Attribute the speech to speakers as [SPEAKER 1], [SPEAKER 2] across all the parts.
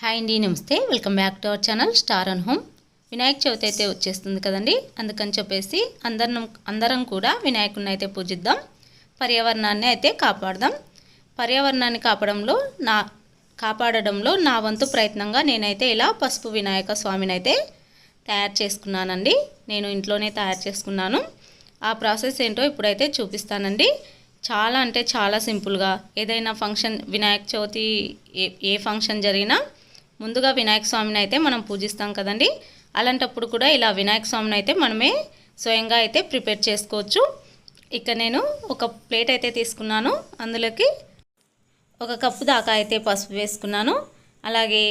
[SPEAKER 1] Hi అండి namaste. Welcome back to our channel Star and Home. Vinayaka Chavithi అయితే వచ్చేస్తుంది కదండి. అందుకని చెప్పేసి అందరం అందరం కూడా వినాయకుడిని అయితే పూజిద్దాం. పర్యావరణాన్ని అయితే కాపాడదాం. పర్యావరణాన్ని కాపాడంలో నా కాపాడడంలో నా వంతు ప్రయత్నంగా నేనైతే ఇలా పసుపు వినాయక స్వామిని అయితే తయారు చేసుకున్నానండి. నేను ఇంట్లోనే తయారు చేసుకున్నాను. ఆ ప్రాసెస్ ఏంటో ఇప్పుడైతే చూపిస్తానండి. చాలా అంటే చాలా సింపుల్గా ఏదైనా ఫంక్షన్ వినాయక చవితి ఏ ఏ ఫంక్షన్ జరిగినా ముందుగా వినాయక స్వామిని అయితే మనం పూజిస్తాం కదండి. అలాంటప్పుడు కూడా ఇలా వినాయక స్వామిని అయితే మనమే స్వయంగా అయితే ప్రిపేర్ చేసుకోవచ్చు. ఇక నేను ఒక ప్లేట్ అయితే తీసుకున్నాను. అందులోకి ఒక కప్పు దాకా అయితే పసుపు వేసుకున్నాను. అలాగే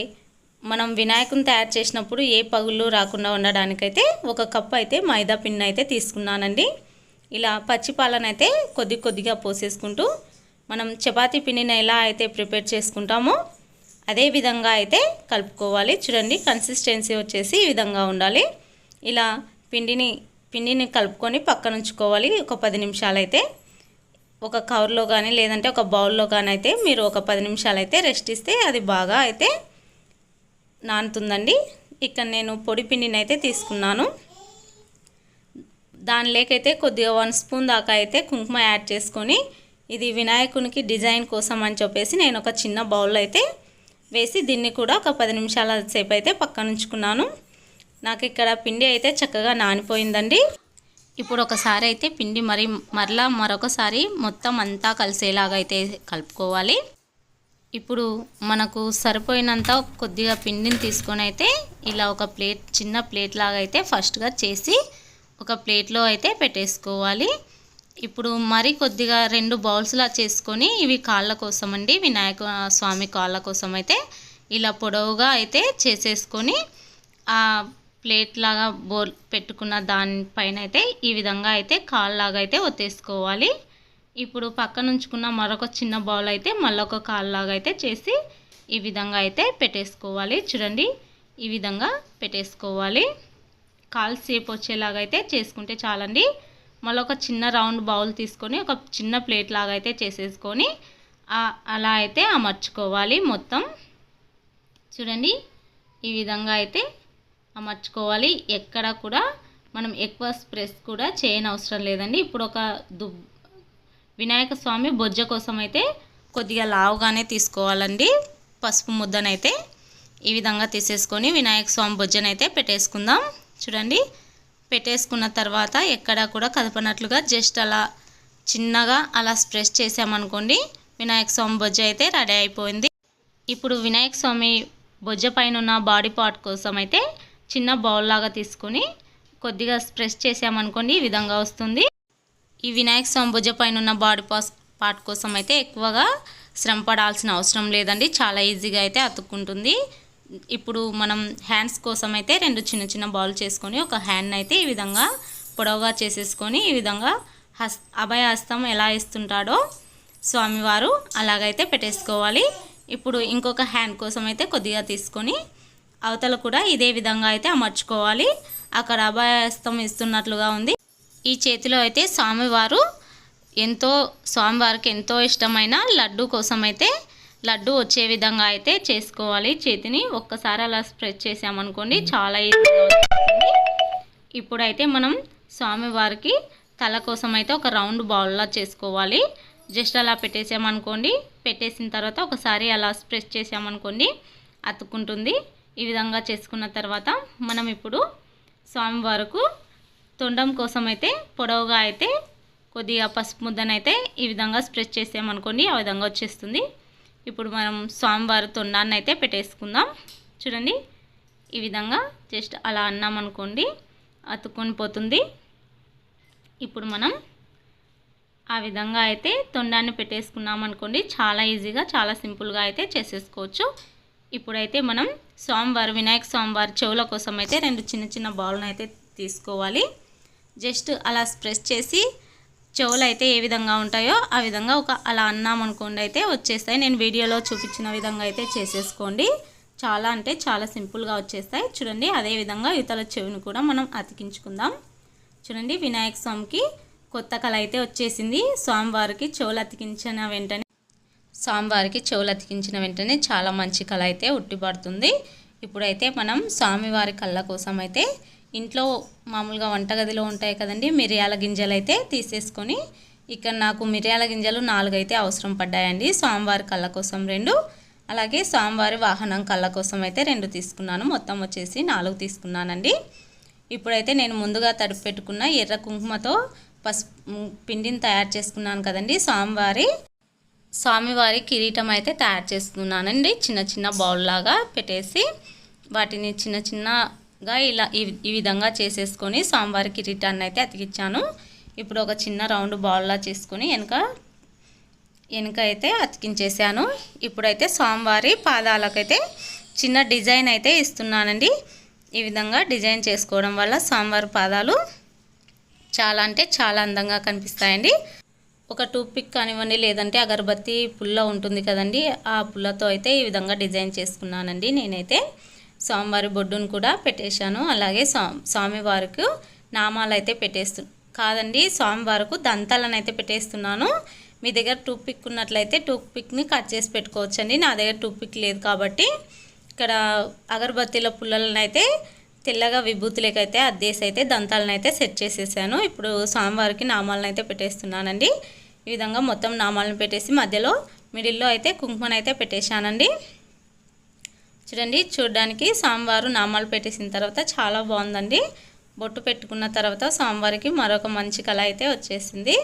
[SPEAKER 1] మనం వినాయకుని తయారు చేసినప్పుడు ఏ పగుళ్ళు రాకుండా ఉండడానికైతే ఒక కప్పు అయితే మైదా పిండి అయితే తీసుకున్నానండి. ఇలా పచ్చి కొద్ది కొద్దిగా పోసేసుకుంటూ మనం చపాతీ పిండిని ఎలా అయితే ప్రిపేర్ చేసుకుంటామో అదే విధంగా అయితే కలుపుకోవాలి. చూడండి కన్సిస్టెన్సీ వచ్చేసి ఈ విధంగా ఉండాలి. ఇలా పిండిని పిండిని కలుపుకొని పక్కన ఉంచుకోవాలి. ఒక పది నిమిషాలు అయితే ఒక కవర్లో కానీ లేదంటే ఒక బౌల్లో కానీ అయితే మీరు ఒక పది నిమిషాలు అయితే రెస్ట్ ఇస్తే అది బాగా అయితే నానుతుందండి. ఇక్కడ నేను పొడి పిండిని అయితే తీసుకున్నాను. దానిలోకైతే కొద్దిగా వన్ స్పూన్ దాకా అయితే కుంకుమ యాడ్ చేసుకొని ఇది వినాయకునికి డిజైన్ కోసం అని చెప్పేసి నేను ఒక చిన్న బౌల్లో అయితే వేసి దీన్ని కూడా ఒక పది నిమిషాల సేపు అయితే పక్కన ఉంచుకున్నాను. నాకు ఇక్కడ పిండి అయితే చక్కగా నానిపోయిందండి. ఇప్పుడు ఒకసారి అయితే పిండి మరి మరలా మరొకసారి మొత్తం అంతా కలిసేలాగా అయితే కలుపుకోవాలి. ఇప్పుడు మనకు సరిపోయినంత కొద్దిగా పిండిని తీసుకొని అయితే ఇలా ఒక ప్లేట్ చిన్న ప్లేట్ లాగా అయితే ఫస్ట్గా చేసి ఒక ప్లేట్లో అయితే పెట్టేసుకోవాలి. ఇప్పుడు మరి కొద్దిగా రెండు బౌల్స్లా చేసుకొని ఇవి కాళ్ళ కోసం అండి వినాయక స్వామి కాళ్ళ కోసం అయితే ఇలా పొడవుగా అయితే చేసేసుకొని ఆ ప్లేట్ లాగా బోల్ పెట్టుకున్న దానిపైన అయితే ఈ విధంగా అయితే కాళ్ళలాగా అయితే ఒత్తేసుకోవాలి. ఇప్పుడు పక్కన ఉంచుకున్న మరొక చిన్న బౌల్ అయితే మళ్ళొక కాళ్ళలాగా అయితే చేసి ఈ విధంగా అయితే పెట్టేసుకోవాలి. చూడండి ఈ విధంగా పెట్టేసుకోవాలి. కాల్ సేపు వచ్చేలాగా అయితే చేసుకుంటే చాలండి. మళ్ళీ ఒక చిన్న రౌండ్ బౌల్ తీసుకొని ఒక చిన్న ప్లేట్ లాగా అయితే చేసేసుకొని అలా అయితే అమర్చుకోవాలి మొత్తం. చూడండి ఈ విధంగా అయితే అమర్చుకోవాలి. ఎక్కడ కూడా మనం ఎక్కువ స్ప్రెస్ కూడా చేయని అవసరం లేదండి. ఇప్పుడు ఒక దు వినాయక స్వామి బొజ్జ కోసం అయితే కొద్దిగా లావుగానే తీసుకోవాలండి. పసుపు ముద్దనైతే ఈ విధంగా తీసేసుకొని వినాయక స్వామి బొజ్జనైతే పెట్టేసుకుందాం. చూడండి పెట్టేసుకున్న తర్వాత ఎక్కడా కూడా కదపనట్లుగా జస్ట్ అలా చిన్నగా అలా స్ప్రెస్ చేసామనుకోండి వినాయక స్వామి బొజ్జ అయితే రెడీ అయిపోయింది. ఇప్పుడు వినాయక స్వామి బొజ్జ పైన ఉన్న బాడీ పార్ట్ కోసం అయితే చిన్న బౌల్ లాగా తీసుకొని కొద్దిగా స్ప్రెస్ చేసామనుకోండి ఈ విధంగా వస్తుంది. ఈ వినాయక స్వామి భుజ పైన ఉన్న బాడీ పాస్ పార్ట్ కోసం అయితే ఎక్కువగా శ్రమ పడాల్సిన అవసరం లేదండి. చాలా ఈజీగా అయితే అతుక్కుంటుంది. ఇప్పుడు మనం హ్యాండ్స్ కోసం అయితే రెండు చిన్న చిన్న బాల్ చేసుకొని ఒక హ్యాండ్ అయితే ఈ విధంగా పొడవుగా చేసేసుకొని ఈ విధంగా హస్ అభయ హస్తం ఎలా ఇస్తుంటాడో స్వామివారు అలాగైతే పెట్టేసుకోవాలి. ఇప్పుడు ఇంకొక హ్యాండ్ కోసం అయితే కొద్దిగా తీసుకొని అవతల కూడా ఇదే విధంగా అయితే అమర్చుకోవాలి. అక్కడ అభయహస్తం ఇస్తున్నట్లుగా ఉంది. ఈ చేతిలో అయితే స్వామివారు ఎంతో స్వామివారికి ఎంతో ఇష్టమైన లడ్డు కోసం అయితే లడ్డు వచ్చే విధంగా అయితే చేసుకోవాలి. చేతిని ఒక్కసారి అలా స్ప్రెడ్ చేసామనుకోండి చాలా ఈజీగా ఇప్పుడైతే మనం స్వామివారికి తల కోసం అయితే ఒక రౌండ్ బౌల్లా చేసుకోవాలి. జస్ట్ అలా పెట్టేసామనుకోండి. పెట్టేసిన తర్వాత ఒకసారి అలా స్ప్రెస్ చేసామనుకోండి అతుక్కుంటుంది. ఈ విధంగా చేసుకున్న తర్వాత మనం ఇప్పుడు స్వామివారికి తొండం కోసం అయితే పొడవుగా అయితే కొద్దిగా పసుపు ముద్దనైతే ఈ విధంగా స్ప్రెస్ చేసామనుకోండి ఆ విధంగా వచ్చేస్తుంది. ఇప్పుడు మనం స్వామివారి తొండాన్ని అయితే పెట్టేసుకుందాం. చూడండి ఈ విధంగా జస్ట్ అలా అన్నామనుకోండి అతుక్కొని పోతుంది. ఇప్పుడు మనం ఆ విధంగా అయితే తొండాన్ని పెట్టేసుకున్నాం అనుకోండి చాలా ఈజీగా చాలా సింపుల్గా అయితే చేసేసుకోవచ్చు. ఇప్పుడైతే మనం సోమవారం వినాయక స్వామివారి చెవుల కోసం అయితే రెండు చిన్న చిన్న బౌల్ని అయితే తీసుకోవాలి. జస్ట్ అలా స్ప్రెస్ చేసి చెవులు అయితే ఏ విధంగా ఉంటాయో ఆ విధంగా ఒక అలా అన్నామనుకోండి అయితే వచ్చేస్తాయి. నేను వీడియోలో చూపించిన విధంగా అయితే చేసేసుకోండి. చాలా అంటే చాలా సింపుల్గా వచ్చేస్తాయి. చూడండి అదేవిధంగా ఇతల చెవిని కూడా మనం అతికించుకుందాం. చూడండి వినాయక స్వామికి కొత్త కళ అయితే వచ్చేసింది. స్వామివారికి చెవులు అతికించిన వెంటనే స్వామివారికి చెవులు అతికించిన వెంటనే చాలా మంచి కళ అయితే ఉట్టిపడుతుంది. ఇప్పుడైతే మనం స్వామివారి కళ్ళ కోసం అయితే ఇంట్లో మామూలుగా వంటగదిలో ఉంటాయి కదండి మిరియాల గింజలు అయితే తీసేసుకొని ఇక్కడ నాకు మిరియాల గింజలు నాలుగు అయితే అవసరం పడ్డాయండి. స్వామివారి కళ్ళ కోసం రెండు అలాగే స్వామివారి వాహనం కళ్ళ కోసం అయితే రెండు తీసుకున్నాను. మొత్తం వచ్చేసి నాలుగు తీసుకున్నానండి. ఇప్పుడైతే నేను ముందుగా తడిపి పెట్టుకున్న ఎర్ర కుంకుమతో పసుపు పిండిని తయారు చేసుకున్నాను కదండి. స్వామివారి స్వామివారి కిరీటం అయితే తయారు చేసుకున్నానండి. చిన్న చిన్న బౌల్ లాగా పెట్టేసి వాటిని చిన్న చిన్న గా ఇలా ఈ ఈ విధంగా చేసేసుకొని స్వామివారి రిటర్న్ అయితే అతికిచ్చాను. ఇప్పుడు ఒక చిన్న రౌండ్ బౌల్లా చేసుకొని వెనక వెనక అయితే అతికించేసాను ఇప్పుడైతే స్వామివారి పాదాలకైతే చిన్న డిజైన్ అయితే ఇస్తున్నానండి. ఈ విధంగా డిజైన్ చేసుకోవడం వల్ల స్వామివారి పాదాలు చాలా అంటే చాలా అందంగా కనిపిస్తాయండి. ఒక టూపిక్ పిక్ కానివ్వండి లేదంటే అగరబత్తి పుల్ల ఉంటుంది కదండి ఆ పుల్లతో అయితే ఈ విధంగా డిజైన్ చేసుకున్నానండి నేనైతే. స్వామివారి బొడ్డును కూడా పెట్టేశాను. అలాగే స్వా స్వామివారికి నామాలు అయితే పెట్టేస్తు కాదండి స్వామివారికి దంతాలను అయితే పెట్టేస్తున్నాను. మీ దగ్గర టూ పిక్ ఉన్నట్లయితే టూ పిక్ని కట్ చేసి పెట్టుకోవచ్చండి. నా దగ్గర టూ పిక్ లేదు కాబట్టి ఇక్కడ అగరబత్తీల పుల్లలను అయితే తెల్లగా విభూతులకైతే అద్దేసి అయితే దంతాలను అయితే సెట్ చేసేసాను. ఇప్పుడు స్వామివారికి నామాలను అయితే పెట్టేస్తున్నానండి. ఈ విధంగా మొత్తం నామాలను పెట్టేసి మధ్యలో మిడిల్లో అయితే కుంకుమను అయితే పెట్టేశానండి. చూడండి చూడడానికి సాంబారు నామాలు పెట్టేసిన తర్వాత చాలా బాగుందండి. బొట్టు పెట్టుకున్న తర్వాత స్వామివారికి మరొక మంచి కళ అయితే వచ్చేసింది.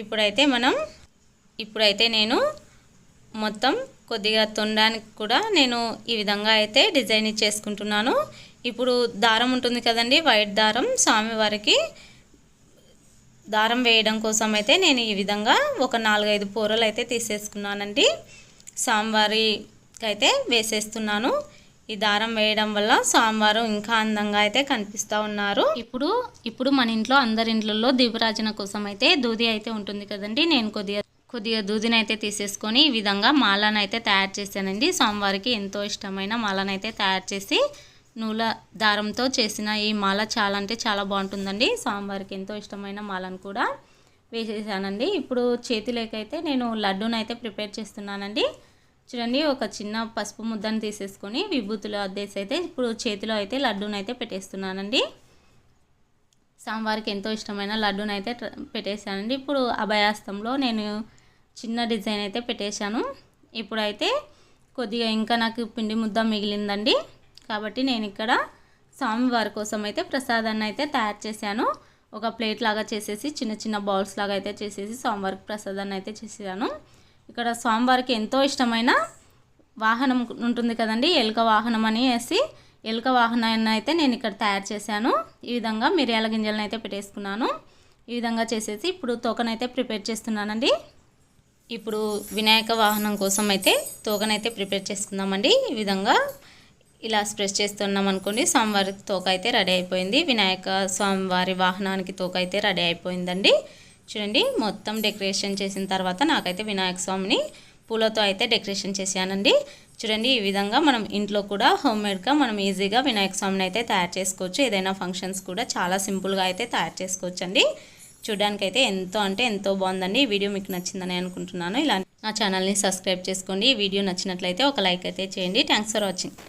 [SPEAKER 1] ఇప్పుడైతే మనం ఇప్పుడైతే నేను మొత్తం కొద్దిగా తొండడానికి కూడా నేను ఈ విధంగా అయితే డిజైన్ ఇచ్చేసుకుంటున్నాను ఇప్పుడు దారం ఉంటుంది కదండి వైట్ దారం. స్వామివారికి దారం వేయడం కోసం అయితే నేను ఈ విధంగా ఒక నాలుగైదు పూరలు అయితే తీసేసుకున్నానండి. సాంబారి అయితే వేసేస్తున్నాను. ఈ దారం వేయడం వల్ల స్వామివారు ఇంకా అందంగా అయితే కనిపిస్తూ ఉన్నారు. ఇప్పుడు ఇప్పుడు మన ఇంట్లో అందరి ఇంట్లో దీపరాజన కోసం అయితే దూది అయితే ఉంటుంది కదండి. నేను కొద్దిగా కొద్దిగా దూదిని అయితే తీసేసుకొని ఈ విధంగా మాలను అయితే తయారు చేశానండి. స్వామివారికి ఎంతో ఇష్టమైన మాలను అయితే తయారు చేసి నూల దారంతో చేసిన ఈ మాల చాలా అంటే చాలా బాగుంటుందండి. స్వామివారికి ఎంతో ఇష్టమైన మాలను కూడా వేసేసానండి. ఇప్పుడు చేతిలోకైతే నేను లడ్డూనైతే ప్రిపేర్ చేస్తున్నానండి. చూడండి ఒక చిన్న పసుపు ముద్దను తీసేసుకొని విభూతులు అద్దేసి అయితే ఇప్పుడు చేతిలో అయితే లడ్డూని అయితే పెట్టేస్తున్నానండి. స్వామివారికి ఎంతో ఇష్టమైన లడ్డూని అయితే పెట్టేశానండి. ఇప్పుడు అభయాస్తంలో నేను చిన్న డిజైన్ అయితే పెట్టేశాను. ఇప్పుడైతే కొద్దిగా ఇంకా నాకు పిండి ముద్ద మిగిలిందండి. కాబట్టి నేను ఇక్కడ స్వామివారి కోసం అయితే ప్రసాదాన్ని అయితే తయారు చేశాను. ఒక ప్లేట్ లాగా చేసేసి చిన్న చిన్న బౌల్స్ లాగా అయితే చేసేసి స్వామివారికి ప్రసాదాన్ని అయితే చేసాను ఇక్కడ స్వామివారికి ఎంతో ఇష్టమైన వాహనం ఉంటుంది కదండి ఎలుక వాహనం అని వేసి ఎలుక వాహనాన్ని అయితే నేను ఇక్కడ తయారు చేశాను. ఈ విధంగా మిరియాల గింజలను అయితే పెట్టేసుకున్నాను. ఈ విధంగా చేసేసి ఇప్పుడు తోకనైతే ప్రిపేర్ చేస్తున్నానండి. ఇప్పుడు వినాయక వాహనం కోసం అయితే తోకనైతే ప్రిపేర్ చేసుకుందామండి. ఈ విధంగా ఇలా స్ప్రెస్ చేస్తున్నాం అనుకోండి స్వామివారి తోక అయితే రెడీ అయిపోయింది. వినాయక స్వామివారి వాహనానికి తోక అయితే రెడీ అయిపోయిందండి. చూడండి మొత్తం డెకరేషన్ చేసిన తర్వాత నాకైతే వినాయక స్వామిని పూలతో అయితే డెకరేషన్ చేశానండి. చూడండి ఈ విధంగా మనం ఇంట్లో కూడా హోమ్మేడ్గా మనం ఈజీగా వినాయక స్వామిని అయితే తయారు చేసుకోవచ్చు. ఏదైనా ఫంక్షన్స్ కూడా చాలా సింపుల్గా అయితే తయారు చేసుకోవచ్చు అండి చూడడానికి అయితే ఎంతో అంటే ఎంతో బాగుందండి. ఈ వీడియో మీకు నచ్చిందని అనుకుంటున్నాను. ఇలా నా ఛానల్ని సబ్స్క్రైబ్ చేసుకోండి. ఈ వీడియో నచ్చినట్లయితే ఒక లైక్ అయితే చేయండి. Thanks for watching.